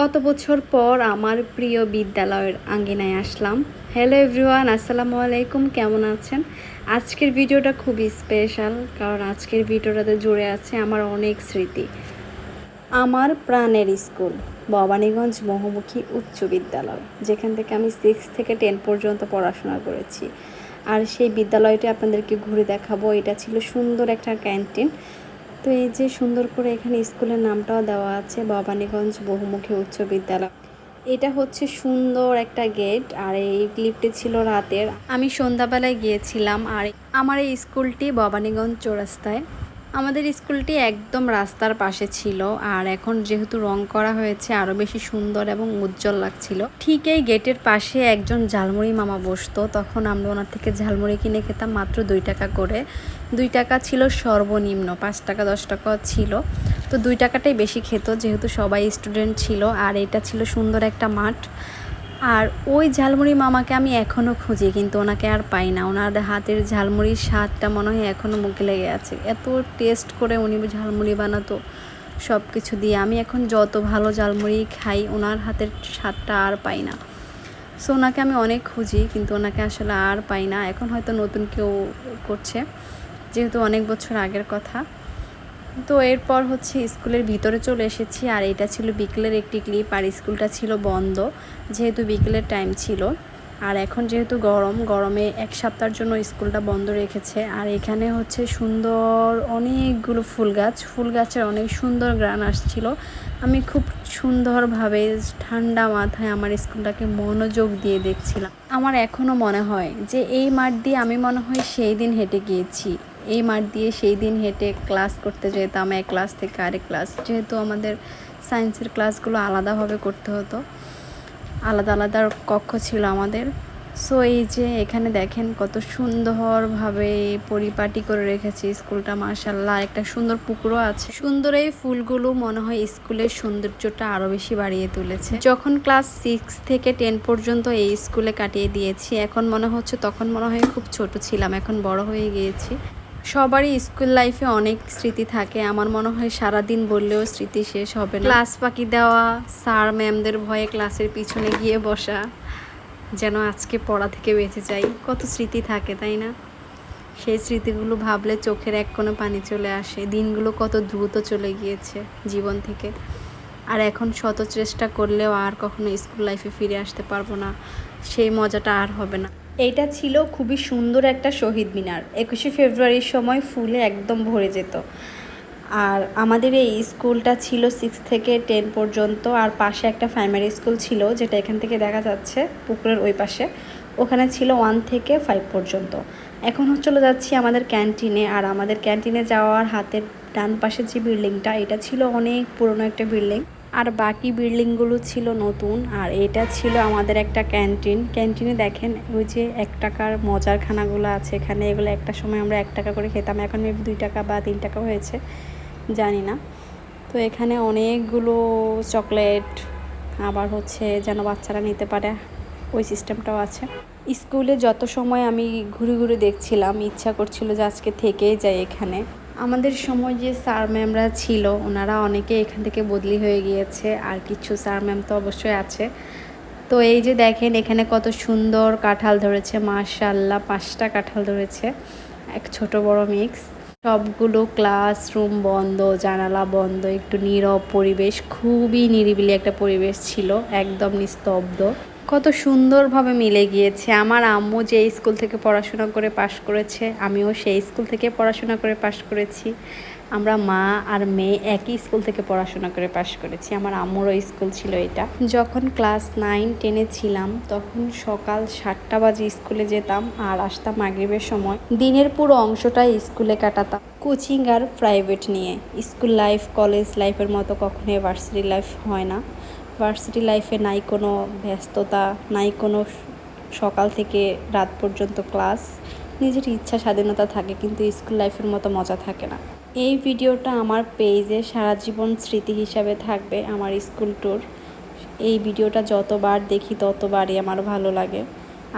কত বছর পর আমার প্রিয় বিদ্যালয়ের আঙ্গিনায় আসলাম। হ্যালো এভরিওয়ান আসসালামু আলাইকুম, কেমন আছেন? আজকের ভিডিওটা খুবই স্পেশাল কারণ আজকের ভিডিওটাতে জুড়ে আছে আমার অনেক স্মৃতি। আমার প্রাণের স্কুল, ভবানীগঞ্জ বহুমুখী উচ্চ বিদ্যালয়, যেখান থেকে আমি সিক্স থেকে টেন পর্যন্ত পড়াশোনা করেছি। আর সেই বিদ্যালয়টি আপনাদেরকে ঘুরে দেখাবো। এটা ছিল সুন্দর একটা ক্যান্টিন। তো এই যে সুন্দর করে এখানে স্কুলের নামটাও দেওয়া আছে, ভবানীগঞ্জ বহুমুখী উচ্চ বিদ্যালয়। এটা হচ্ছে সুন্দর একটা গেট, আর এই ক্লিপটি ছিল রাতের। আমি সন্ধ্যাবেলায় গিয়েছিলাম, আর আমার এই স্কুলটি ভবানীগঞ্জ চৌরাস্তায়। আমাদের স্কুলটি একদম রাস্তার পাশে ছিল আর এখন যেহেতু রং করা হয়েছে আরও বেশি সুন্দর এবং উজ্জ্বল লাগছিল। ঠিক এই গেটের পাশে একজন ঝালমুড়ি মামা বসতো। তখন আমরা ওনার থেকে ঝালমুড়ি কিনে খেতাম মাত্র দুই টাকা করে। দুই টাকা ছিল সর্বনিম্ন, পাঁচ টাকা, দশ টাকা ছিল। তো দুই টাকাটাই বেশি খেত, যেহেতু সবাই স্টুডেন্ট ছিল। আর এটা ছিল সুন্দর একটা মাঠ। আর ওই ঝালমুড়ি মামাকে আমি এখনও খুঁজি, কিন্তু ওনাকে আর পাই না। ওনার হাতের ঝালমুড়ির স্বাদটা মনে হয় এখনও মুখে লেগে আছে। এত টেস্ট করে উনি ঝালমুড়ি বানাতো সব কিছু দিয়ে। আমি এখন যত ভালো ঝালমুড়ি খাই, ওনার হাতের স্বাদটা আর পাই না। সো ওনাকে আমি অনেক খুঁজি, কিন্তু ওনাকে আসলে আর পাই না। এখন হয়তো নতুন কেউ করছে, যেহেতু অনেক বছর আগের কথা। তো এরপর হচ্ছে স্কুলের ভিতরে চলে এসেছি, আর এটা ছিল বিকেলের একটি ক্লিপ, আর স্কুলটা ছিল বন্ধ, যেহেতু বিকেলের টাইম ছিল। আর এখন যেহেতু গরম, গরমে এক সপ্তাহের জন্য স্কুলটা বন্ধ রেখেছে। আর এখানে হচ্ছে সুন্দর অনেকগুলো ফুল গাছ, ফুল গাছের অনেক সুন্দর গ্রান আসছিল। আমি খুব সুন্দরভাবে ঠান্ডা মাথায় আমার স্কুলটাকে মনোযোগ দিয়ে দেখছিলাম। আমার এখনও মনে হয় যে এই মাঠ দিয়ে আমি মনে হয় সেই দিন হেঁটে গিয়েছি। এই মাঠ দিয়ে সেই দিন হেঁটে ক্লাস করতে যেতাম, এক ক্লাস থেকে আরেক ক্লাস যেহেতু আমাদের সায়েন্সের ক্লাসগুলো আলাদাভাবে করতে হতো, আলাদা আলাদা কক্ষ ছিল আমাদের। সো এই যে এখানে দেখেন কত সুন্দরভাবে পরিপাটি করে রেখেছি স্কুলটা মার্শাল্লাহ একটা সুন্দর পুকুরও আছে। সুন্দর এই ফুলগুলো মনে হয় স্কুলের সৌন্দর্যটা আরও বেশি বাড়িয়ে তুলেছে। যখন ক্লাস সিক্স থেকে টেন পর্যন্ত এই স্কুলে কাটিয়ে দিয়েছি, এখন মনে হচ্ছে, তখন মনে হয় খুব ছোট ছিলাম, এখন বড় হয়ে গিয়েছি। সবারই স্কুল লাইফে অনেক স্মৃতি থাকে। আমার মনে হয় সারা দিন বললেও স্মৃতি শেষ হবে না। ক্লাস পাকি দেওয়া, স্যার ম্যামদের ভয়ে ক্লাসের পিছনে গিয়ে বসা, যেন আজকে পড়া থেকে বেঁচে যাই। কত স্মৃতি থাকে, তাই না? সেই স্মৃতিগুলো ভাবলে চোখের এক কোনো পানি চলে আসে। দিনগুলো কত দ্রুত চলে গিয়েছে জীবন থেকে। আর এখন শত চেষ্টা করলেও আর কখনো স্কুল লাইফে ফিরে আসতে পারব না। সেই মজাটা আর হবে না। এইটা ছিল খুবই সুন্দর একটা শহীদ মিনার। একুশে ফেব্রুয়ারির সময় ফুলে একদম ভরে যেত। আর আমাদের এই স্কুলটা ছিল সিক্স থেকে টেন পর্যন্ত। আর পাশে একটা প্রাইমারি স্কুল ছিল, যেটা এখান থেকে দেখা যাচ্ছে, পুকুরের ওই পাশে। ওখানে ছিল ওয়ান থেকে ফাইভ পর্যন্ত। এখন চলে যাচ্ছি আমাদের ক্যান্টিনে আর আমাদের ক্যান্টিনে যাওয়ার হাতের ডান পাশে যে বিল্ডিংটা এটা ছিল অনেক পুরনো একটা বিল্ডিং আর বাকি বিল্ডিংগুলো ছিল নতুন, আর এটা ছিল আমাদের একটা ক্যান্টিন। ক্যান্টিনে দেখেন ওই যে এক টাকার মজার খানাগুলো আছে, এখানে এগুলো একটা সময় আমরা এক টাকা করে খেতাম, এখন মেবি দুই টাকা বা তিন টাকা হয়েছে, জানি না। তো এখানে অনেকগুলো চকলেট, আবার হচ্ছে যেন বাচ্চারা নিতে পারে, ওই সিস্টেমটাও আছে। স্কুলে যত সময় আমি ঘুরে ঘুরে দেখছিলাম, ইচ্ছা করছিল যে আজকে থেকেই যাই এখানে। আমাদের সময় যে স্যার ম্যামরা ছিল, ওনারা অনেকে এখান থেকে বদলি হয়ে গিয়েছে, আর কিছু স্যার ম্যাম তো অবশ্যই আছে। তো এই যে দেখেন, এখানে কত সুন্দর কাঁঠাল ধরেছে মাশাল্লাহ পাঁচটা কাঁঠাল ধরেছে, এক ছোট বড় মিক্স। সবগুলো ক্লাসরুম বন্ধ, জানালা বন্ধ, একটু নীরব পরিবেশ, খুবই নিরিবিলি একটা পরিবেশ ছিল, একদম নিস্তব্ধ। কত সুন্দরভাবে মিলে গিয়েছে। আমার আম্মু যে স্কুল থেকে পড়াশোনা করে পাশ করেছে, আমিও সেই স্কুল থেকে পড়াশোনা করে পাশ করেছি। আমরা মা আর মেয়ে একই স্কুল থেকে পড়াশোনা করে পাশ করেছি। আমার আম্মুরও স্কুল ছিল এটা। যখন ক্লাস নাইন, টেনে ছিলাম, তখন সকাল সাতটা বাজে স্কুলে যেতাম আর আসতাম মাগরিবের সময়। দিনের পুরো অংশটাই স্কুলে কাটাতাম। কোচিং আর প্রাইভেট নিয়ে। স্কুল লাইফ, কলেজ লাইফের মতো কখনোই ভার্সিটি লাইফ হয় না। ভার্সিটি লাইফে নাই কোনো ব্যস্ততা, নাই কোনো সকাল থেকে রাত পর্যন্ত ক্লাস নিজের ইচ্ছা স্বাধীনতা থাকে, কিন্তু স্কুল লাইফের মতো মজা থাকে না। এই ভিডিওটা আমার পেজে সারা জীবন স্মৃতি হিসাবে থাকবে আমার স্কুল ট্যুর এই ভিডিওটা যতবার দেখি, ততবারই আমার ভালো লাগে।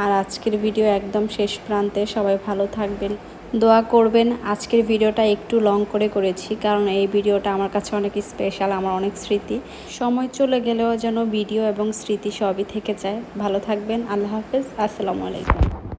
আর আজকের ভিডিও একদম শেষ প্রান্তে। সবাই ভালো থাকবেন। দোয়া করবেন। আজকের ভিডিওটা একটু লং করে করেছি, কারণ এই ভিডিওটা আমার কাছে অনেক স্পেশাল আমার অনেক স্মৃতি। সময় চলে গেলেও যেন ভিডিও এবং স্মৃতি সবই থেকে যায়। ভালো থাকবেন, আল্লাহ হাফেজ, আসসালামু আলাইকুম।